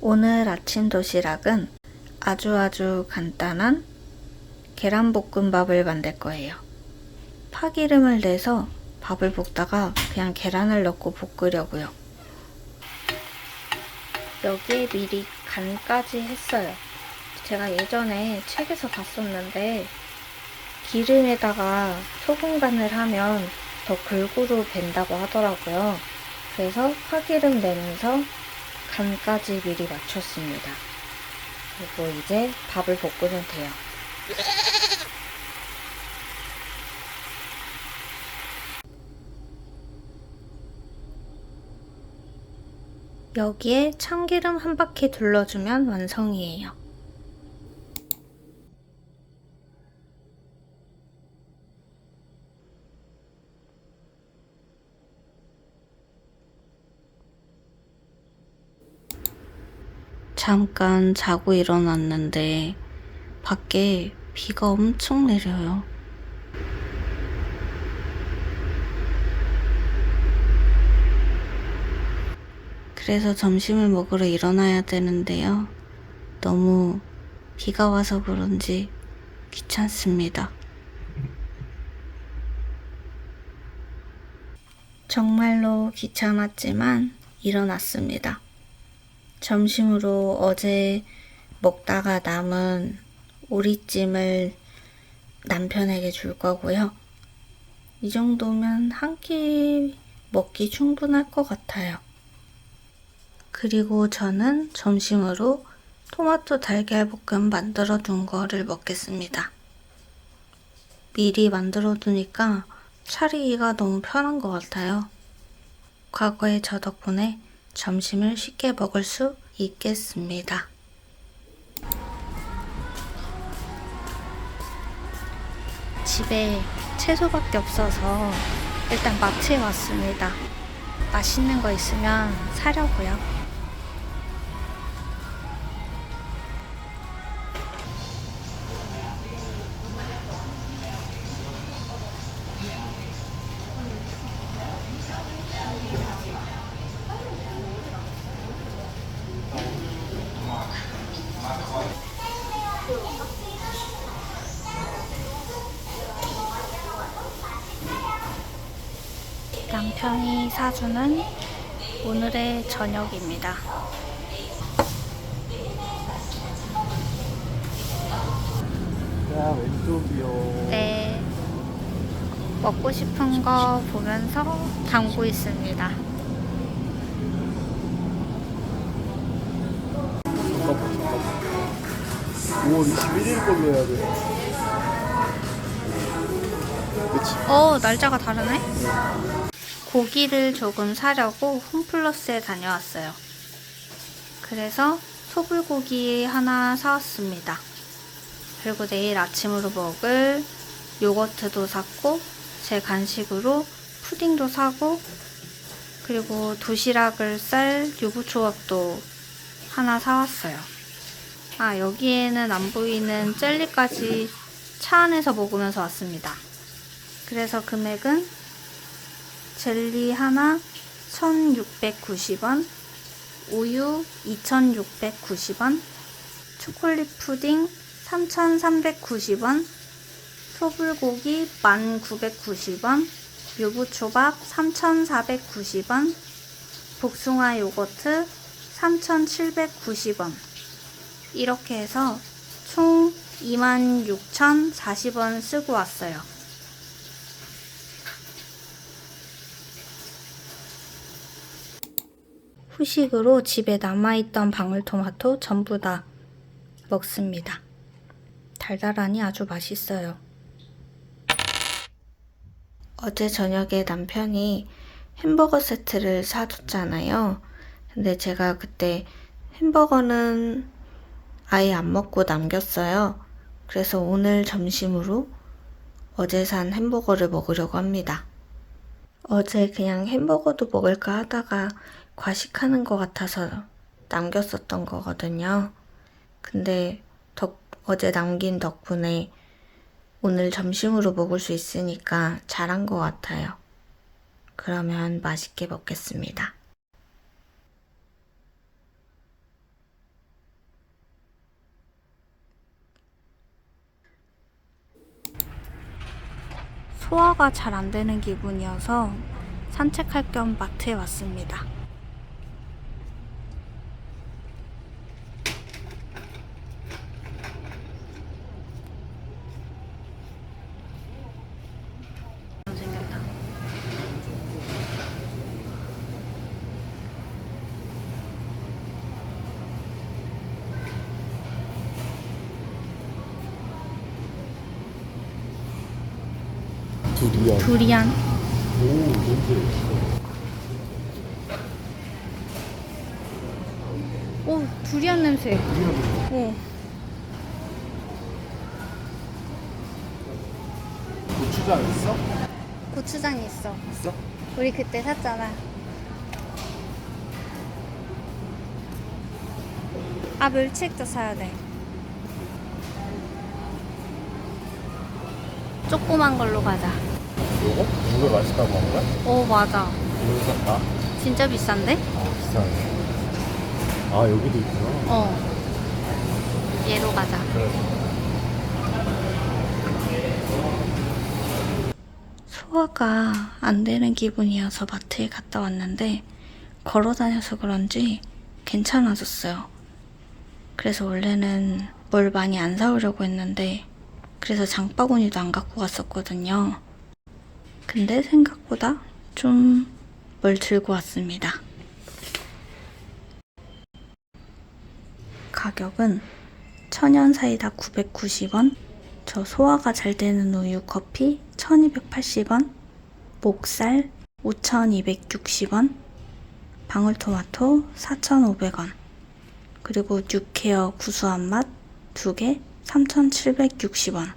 오늘 아침 도시락은 아주 아주 간단한 계란볶음밥을 만들 거예요. 파기름을 내서 밥을 볶다가 그냥 계란을 넣고 볶으려고요. 여기에 미리 간까지 했어요. 제가 예전에 책에서 봤었는데 기름에다가 소금 간을 하면 더 골고루 밴다고 하더라고요. 그래서 파기름 내면서 간까지 미리 맞췄습니다. 그리고 이제 밥을 볶으면 돼요. 여기에 참기름 한 바퀴 둘러주면 완성이에요. 잠깐 자고 일어났는데 밖에 비가 엄청 내려요. 그래서 점심을 먹으러 일어나야 되는데요. 너무 비가 와서 그런지 귀찮습니다. 정말로 귀찮았지만 일어났습니다. 점심으로 어제 먹다가 남은 오리찜을 남편에게 줄 거고요. 이 정도면 한 끼 먹기 충분할 것 같아요. 그리고 저는 점심으로 토마토 달걀 볶음 만들어 둔 거를 먹겠습니다. 미리 만들어 두니까 차리기가 너무 편한 것 같아요. 과거의 저 덕분에 점심을 쉽게 먹을 수 있겠습니다. 집에 채소밖에 없어서 일단 마트에 왔습니다. 맛있는 거 있으면 사려고요. 남편이 사주는 오늘의 저녁입니다. 야 왼쪽이요. 네. 먹고 싶은 거 보면서 담고 있습니다. 잠깐만 잠깐만. 5월 21일 걸로 해야 돼. 그치? 어, 날짜가 다르네? 고기를 조금 사려고 홈플러스에 다녀왔어요. 그래서 소불고기 하나 사왔습니다. 그리고 내일 아침으로 먹을 요거트도 샀고, 제 간식으로 푸딩도 사고, 그리고 도시락을 쌀 유부초밥도 하나 사왔어요. 아, 여기에는 안 보이는 젤리까지 차 안에서 먹으면서 왔습니다. 그래서 금액은 젤리 하나 1690원, 우유 2690원, 초콜릿 푸딩 3390원, 소불고기 1990원, 유부초밥 3490원, 복숭아 요거트 3790원. 이렇게 해서 총 26,040원 쓰고 왔어요. 후식으로 집에 남아있던 방울토마토 전부 다 먹습니다. 달달하니 아주 맛있어요. 어제 저녁에 남편이 햄버거 세트를 사줬잖아요. 근데 제가 그때 햄버거는 아예 안 먹고 남겼어요. 그래서 오늘 점심으로 어제 산 햄버거를 먹으려고 합니다. 어제 그냥 햄버거도 먹을까 하다가 과식하는 것 같아서 남겼었던 거거든요. 근데 덕, 어제 남긴 덕분에 오늘 점심으로 먹을 수 있으니까 잘한 것 같아요. 그러면 맛있게 먹겠습니다. 소화가 잘 안 되는 기분이어서 산책할 겸 마트에 왔습니다. 두리안. 두리안. 오, 냄새. 오, 두리안 냄새. 두리안. 오. 고추장 있어? 고추장 있어. 있어? 우리 그때 샀잖아. 아, 멸치액도 사야 돼. 조그만 걸로 가자. 이거? 이거 맛있다고 한 거야? 오, 맞아. 이거 샀다. 진짜 비싼데? 아, 비싸네. 아, 여기도 있구나. 어. 얘로 가자. 그래. 소화가 안 되는 기분이어서 마트에 갔다 왔는데 걸어 다녀서 그런지 괜찮아졌어요. 그래서 원래는 뭘 많이 안 사오려고 했는데 그래서 장바구니도 안 갖고 갔었거든요. 근데 생각보다 좀 뭘 들고 왔습니다. 가격은 천연 사이다 990원, 저 소화가 잘 되는 우유 커피 1280원, 목살 5260원, 방울토마토 4500원, 그리고 뉴케어 구수한 맛 2개 3760원,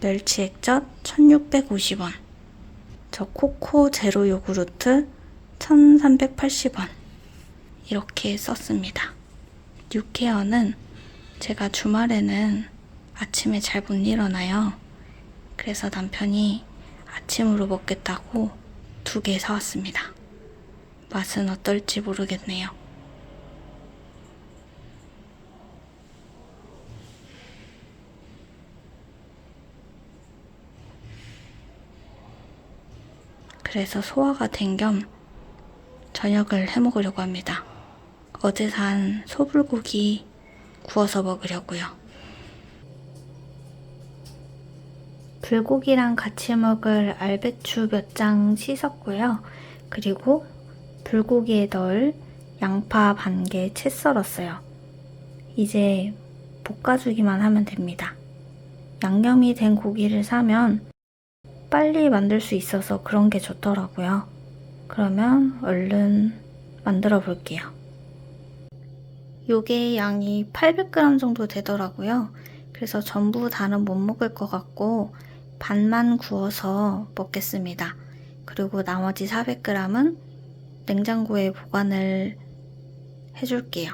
멸치 액젓 1650원, 저 코코 제로 요구르트 1380원, 이렇게 썼습니다. 뉴케어는 제가 주말에는 아침에 잘 못 일어나요. 그래서 남편이 아침으로 먹겠다고 두 개 사왔습니다. 맛은 어떨지 모르겠네요. 그래서 소화가 된 겸 저녁을 해 먹으려고 합니다. 어제 산 소불고기 구워서 먹으려고요. 불고기랑 같이 먹을 알배추 몇 장 씻었고요. 그리고 불고기에 넣을 양파 반 개 채 썰었어요. 이제 볶아주기만 하면 됩니다. 양념이 된 고기를 사면 빨리 만들 수 있어서 그런 게 좋더라고요. 그러면 얼른 만들어 볼게요. 요게 양이 800g 정도 되더라고요. 그래서 전부 다는 못 먹을 것 같고 반만 구워서 먹겠습니다. 그리고 나머지 400g은 냉장고에 보관을 해줄게요.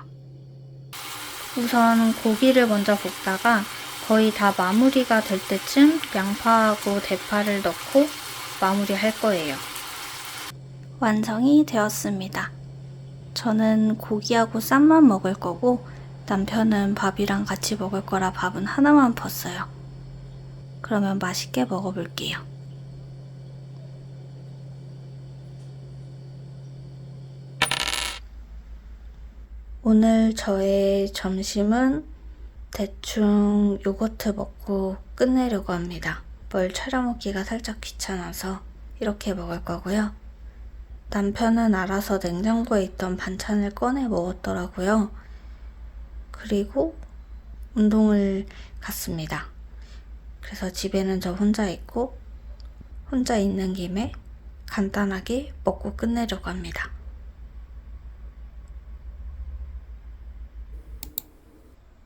우선 고기를 먼저 볶다가 거의 다 마무리가 될 때쯤 양파하고 대파를 넣고 마무리 할 거예요. 완성이 되었습니다. 저는 고기하고 쌈만 먹을 거고 남편은 밥이랑 같이 먹을 거라 밥은 하나만 펐어요. 그러면 맛있게 먹어볼게요. 오늘 저의 점심은 대충 요거트 먹고 끝내려고 합니다. 뭘 차려 먹기가 살짝 귀찮아서 이렇게 먹을 거고요. 남편은 알아서 냉장고에 있던 반찬을 꺼내 먹었더라고요. 그리고 운동을 갔습니다. 그래서 집에는 저 혼자 있고 혼자 있는 김에 간단하게 먹고 끝내려고 합니다.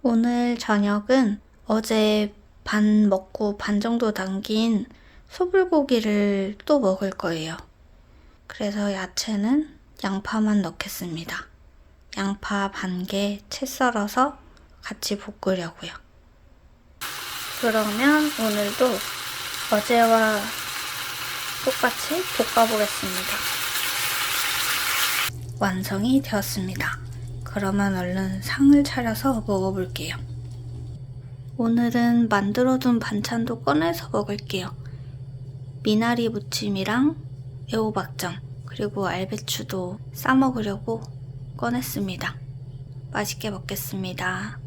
오늘 저녁은 어제 반 먹고 반 정도 남긴 소불고기를 또 먹을 거예요. 그래서 야채는 양파만 넣겠습니다. 양파 반 개 채 썰어서 같이 볶으려고요. 그러면 오늘도 어제와 똑같이 볶아보겠습니다. 완성이 되었습니다. 그러면 얼른 상을 차려서 먹어볼게요. 오늘은 만들어둔 반찬도 꺼내서 먹을게요. 미나리 무침이랑 애호박전 그리고 알배추도 싸 먹으려고 꺼냈습니다. 맛있게 먹겠습니다.